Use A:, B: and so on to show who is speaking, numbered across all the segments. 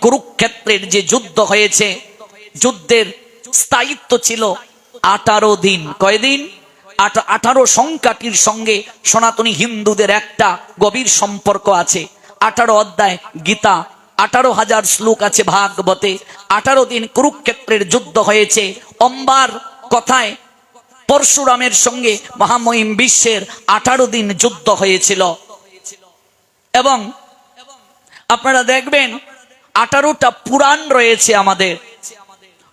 A: কুরুক্ষেত্রের যে যুদ্ধ হয়েছে, যুদ্ধের স্থায়িত্ব ছিল আঠারো দিন। কয়দিন? আঠারো সংখ্যাটির সঙ্গে সনাতনী হিন্দুদের একটা গভীর সম্পর্ক আছে। আঠারো অধ্যায়, গীতা। আঠারো হাজার শ্লোক আছে ভাগবতে। আঠারো দিন কুরুক্ষেত্রের যুদ্ধ হয়েছে। অম্বার কথায় পরশুরামের সঙ্গে মহামহিম বিশ্বের আঠারো দিন যুদ্ধ হয়েছিল। এবং আপনারা দেখবেন আঠারোটা পুরাণ রয়েছে আমাদের।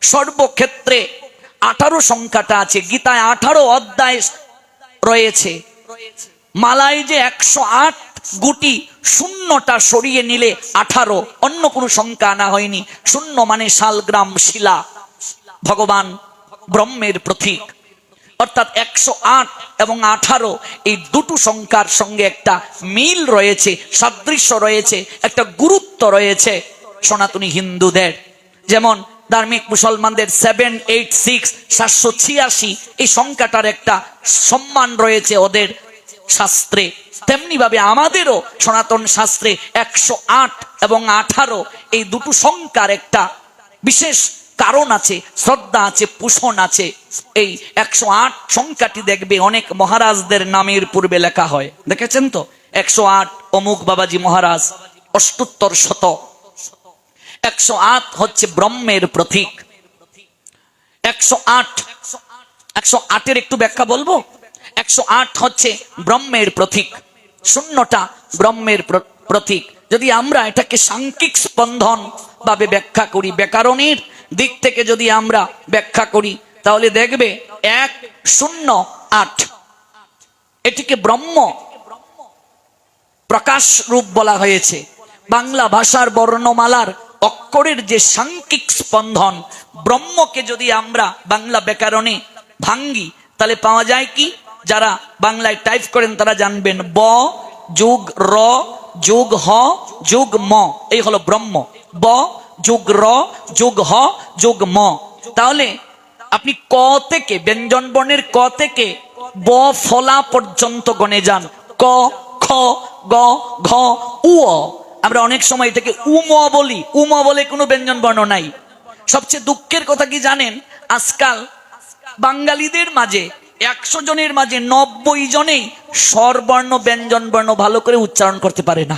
A: সর্বক্ষেত্রে আঠারো সংখ্যাটা আছে। গীতায় আঠারো অধ্যায় রয়েছে। মালায় যে একশো আট গুটি শূন্যটা সরিয়ে নিলে আঠারো, অন্য কোনো সংখ্যা আনা হয়নি। শূন্য মানে শালগ্রাম শিলা। ভগবান ব্রহ্মের প্রতীক। অর্থাৎ একশো আট এবং আঠারো, এই দুটো সংখ্যার সঙ্গে একটা মিল রয়েছে, সাদৃশ্য রয়েছে, একটা গুরুত্ব রয়েছে। সনাতনী হিন্দুদের। যেমন ধার্মিক মুসলমানদের সেভেন এইট সিক্স সাতশো ছিয়াশি, এই সংখ্যাটার একটা সম্মান রয়েছে ওদের শাস্ত্রে। তেমনি ভাবে আমাদেরও সনাতন শাস্ত্রে একশো আট এবং আঠারো, এই দুটো সংখ্যার একটা বিশেষ কারণ আছে, শ্রদ্ধা আছে, পোষণ আছে। এই একশো আট সংখ্যাটি দেখবে অনেক মহারাজদের নামের পূর্বে লেখা হয়। দেখেছেন তো? একশো আট অমুক বাবাজি মহারাজ, অষ্টোত্তর শত। একশো আট হচ্ছে ব্রহ্মের প্রতীক। একশো আট, একশো আটের একটু ব্যাখ্যা বলব? একশো আট হচ্ছে ব্রহ্মের প্রতীক। শূন্যটা ব্রহ্মের প্র- প্রতীক। যদি আমরা এটাকে সাংখ্যিক স্পন্দন ভাবে ব্যাখ্যা করি, ব্যাকরণের দিক থেকে যদি আমরা ব্যাখ্যা করি, তাহলে দেখবে এক, শূন্য, আট। এটিকে ব্রহ্ম প্রকাশ রূপ বলা হয়েছে। বাংলা ভাষার বর্ণমালার অক্ষরের যে সাংখ্যিক স্পন্দন ব্রহ্মকে যদি আমরা বাংলা ব্যাকরণে ভাঙ্গি, তাহলে পাওয়া যায় কি? যারা বাংলায় টাইপ করেন, তারা জানবেন ব, যুগ র, যুগ হ, যুগ ম। এই হলো ব্রহ্ম। ব, যুগ র, যুগ হ, যুগ ম। তাহলে আপনি ক থেকে, ব্যঞ্জন বর্ণের ক থেকে ব ফলা পর্যন্ত গণে যান। ক, খ, গ, ঘ, উ। আমরা অনেক সময় এটাকে উম বলি। উম বলে কোনো ব্যঞ্জন বর্ণ নাই। সবচেয়ে দুঃখের কথা কি জানেন? আজকাল বাঙালিদের মাঝে, একশো জনের মাঝে নব্বই জনেই স্বরবর্ণ, ব্যঞ্জন বর্ণ ভালো করে উচ্চারণ করতে পারে না।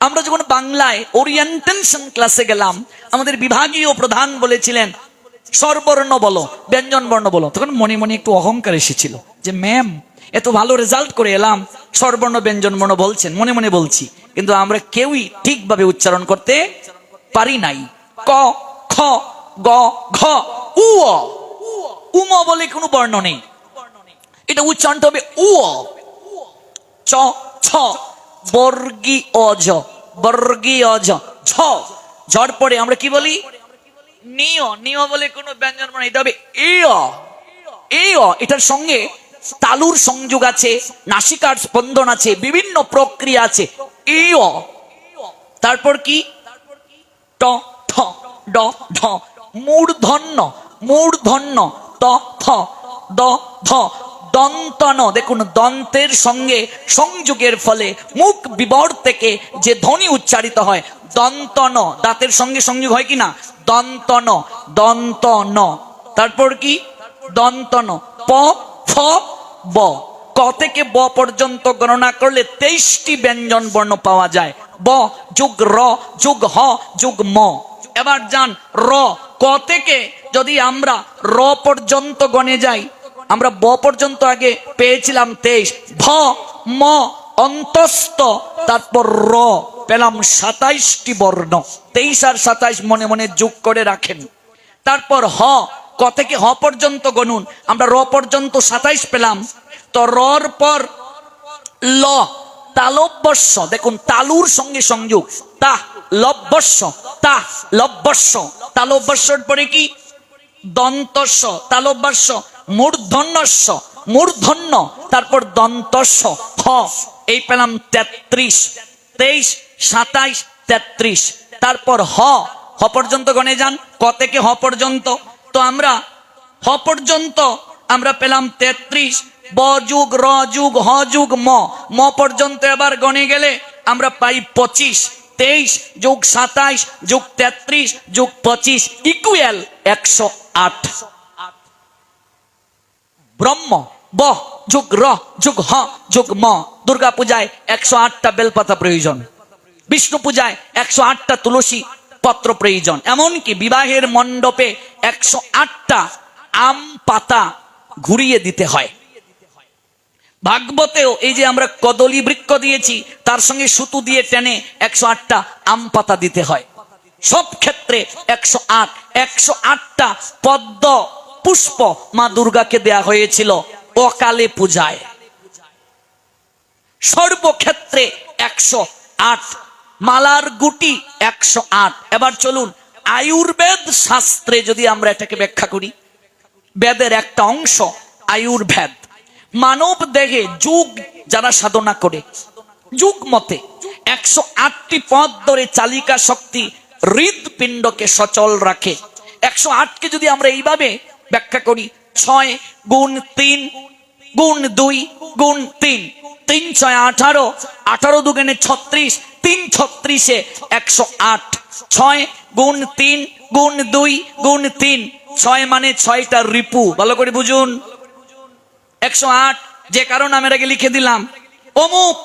A: আমরা যখন বাংলায় ওরিয়েন্টেশন ক্লাসে গেলাম, আমাদের বিভাগীয় প্রধান বলেছিলেন, স্বরবর্ণ বলো, ব্যঞ্জন বর্ণ বলো। তখন মনে মনে একটু অহংকার এসেছিল যে, ম্যাম, এত ভালো রেজাল্ট করে এলাম, স্বরবর্ণ, ব্যঞ্জন বর্ণ বলছেন। মনে মনে বলছি। কিন্তু আমরা কেউই ঠিকভাবে উচ্চারণ করতে পারি নাই। ক, খ, গ, ঘ, উ। উম বলে কোনো বর্ণ নেই। এটা উচ্চারণটা হবে উ চ, ছ, বর্গী অজ বর্গী অজ ঝ। ঝড় পরে আমরা কি বলি? নিয়। নিয় বলে কোনো ব্যঞ্জন মানে এটা হবে ইয় ইয় এটার সঙ্গে তালুর সংযোগ আছে, নাসিকার স্পন্দন আছে, বিভিন্ন প্রক্রিয়া আছে। ইয়। তারপর কি? ট ঠ ড ঢ মূর্ধন্য মূর্ধন্য, ত, থ, দ, ধ। দন্তন, দেখুন, দন্তের সঙ্গে সংযোগের ফলে মুখ বিবর থেকে যে ধ্বনি উচ্চারিত হয়, দন্তন, দাঁতের সঙ্গে সংযোগ হয় কি না দন্তন দন্তন। তারপর কি? দন্তন, প, ফ, ব। ক থেকে ব পর্যন্ত গণনা করলে তেইশটি ব্যঞ্জন বর্ণ পাওয়া যায়। ব যুগ র, যুগ হ, যুগ ম। এবার যান, র। ক থেকে যদি আমরা র পর্যন্ত গণে যাই, আমরা ব পর্যন্ত আগে পেয়েছিলাম তেইশ। ভ, ম, অন্তস্থ, তারপর র। পেলাম সাতাইশটি বর্ণ। তেইশ আর সাতাইশ মনে মনে যোগ করে রাখেন। তারপর হ, ক থেকে হ পর্যন্ত গণুন। আমরা র পর্যন্ত সাতাইশ পেলাম। তো পর ল, তালব্যস্য। দেখুন, তালুর সঙ্গে সংযোগ। তা লব্যস্য। তা লব্যস্য। তালব্যস্যর পরে কি? দন্তস্য। তালব্যস্য। মূর্ধন্যস্য। মূর্ধন্য। তারপর দন্তস্য। হ এই পেলাম তেত্রিশ। তেইশ, সাতাইশ, তেত্রিশ। তারপর হ হ পর্যন্ত গণে যান। ক থেকে হ পর্যন্ত। তো আমরা, হ পর্যন্ত আমরা পেলাম তেত্রিশ। ব যুগ র যুগ হ যুগ ম। ম পর্যন্ত এবার গণে গেলে আমরা পাই পঁচিশ, তেইশ, যোগ সাতাইশ, যোগ তেত্রিশ, যোগ পঁচিশ ইকুয়াল একশো আট। ব্রহ্ম, ব, যোগ র, যোগ হ, যোগ ম। দুর্গা পূজায় একশো আটটা বেলপাতা প্রয়োজন। বিষ্ণু পূজায় একশো আটটা তুলসী পত্র প্রয়োজন। এমনকি বিবাহের মণ্ডপে একশো আটটা আম পাতা ঘুরিয়ে দিতে হয়। ভাগবতেও এই যে আমরা কদলী বৃক্ষ দিয়েছি, তার সঙ্গে সুতু দিয়ে টেনে একশো আটটা আম পাতা দিতে হয়। সব ক্ষেত্রে একশো আট, একশো আটটা পদ্ম পুষ্প মা দুর্গাকে দেয়া হয়েছিল অকালে পূজায়। সর্বক্ষেত্রে একশো আট, মালার গুটি একশো আট। এবার চলুন, আয়ুর্বেদ শাস্ত্রে যদি আমরা এটাকে ব্যাখ্যা করি, বেদের একটা অংশ আয়ুর্বেদ। মানব দেহে যুগ যারা সাধনা করে, যুগ মতে একশো আটটি পথ ধরে চালিকা শক্তি হৃদপিণ্ডকে সচল রাখে। একশো আটকে যদি আমরা এইভাবে ব্যাখ্যা করি, ছয় গুণ তিন, গুণ দুই, গুণ তিন তিন ছয় আঠারো আঠারো দুগুণে ছত্রিশ, তিন ছত্রিশে একশো আট। ছয় গুণ তিন, গুণ দুই, গুণ তিন। ছয় মানে ছয়টা রিপু। ভালো করে বুঝুন। একশো আট, যে কারণ আমি আগে লিখে দিলাম। অমুক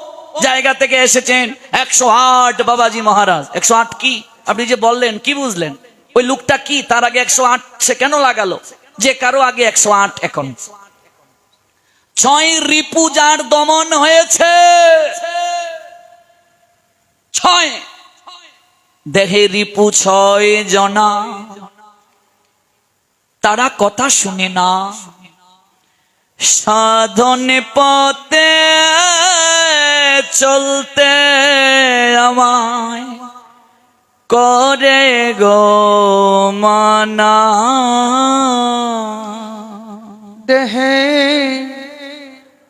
A: জায়গা থেকে এসেছেন একশো আট বাবাজি মহারাজ। একশো আট কি? আপনি যে বললেন, কি বুঝলেন? ওই লোকটা কি? তার আগে একশো আট সে কেন লাগালো? যে কারও আগে একশো আট এখন। ছয় রিপু যার দমন হয়েছে। ছয়। দেহে রিপু ছয় জনা। তারা কথা শুনে না। সাধনে পথে চলতে আমায় করে গো মানা।
B: দেহে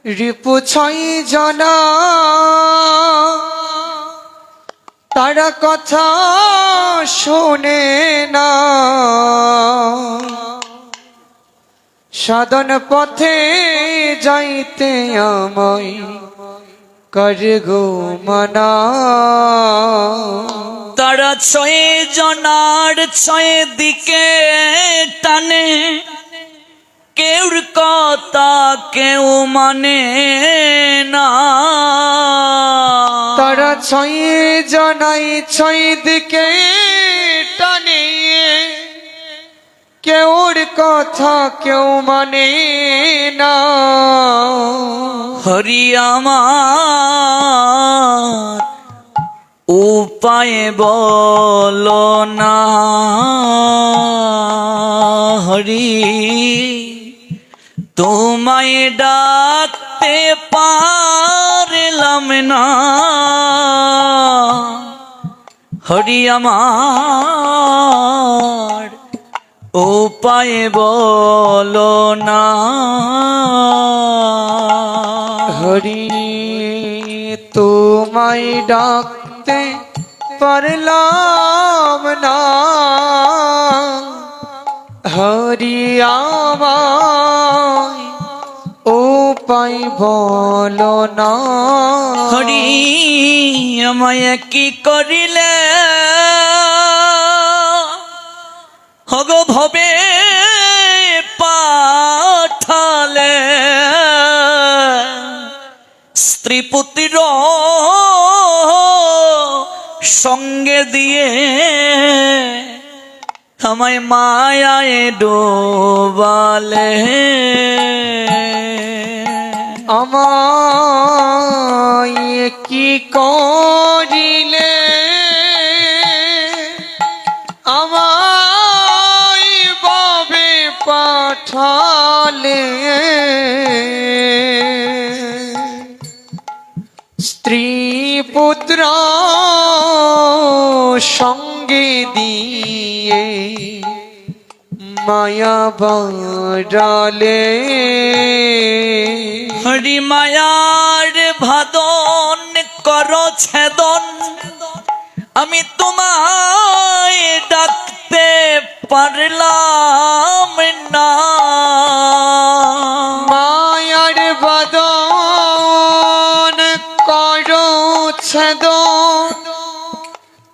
B: রিপু ছয় জনা। তারা কথা শোনে না। সাধন পথে যাইতে আমায় কর গো মনা।
A: তারা ছয় জনার ছয় দিকে টানে। কেউর কথা কেউ মানে না।
B: তারা ছয় জনাই ছয় দিকে কেউর কথা কেউ মানে না।
A: হরি আমার, উপায় বলো না। হরি, তোমায় ডাকতে পারলাম না। হরি আমার উপায় বলো না।
B: হরি তোমায় ডাকতে পারলাম না। হরি আমায় উপায় বলো না।
A: হরি আমায় কি করিলে? হগ ভবে পাঠালে। স্ত্রী পুত্র সঙ্গে দিয়ে আমায় মায়ায় ডোবালে।
B: আমায় কি করিলে? বাবে পাঠালে। স্ত্রী পুত্র সঙ্গে দিয়ে মায়া বাড়ালে।
A: হরি মায়ার
B: तो छो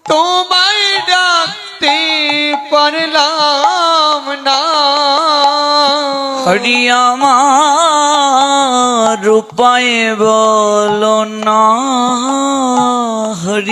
B: तुम डे पर
A: लाम हरिया मूपए बोलो ना हरि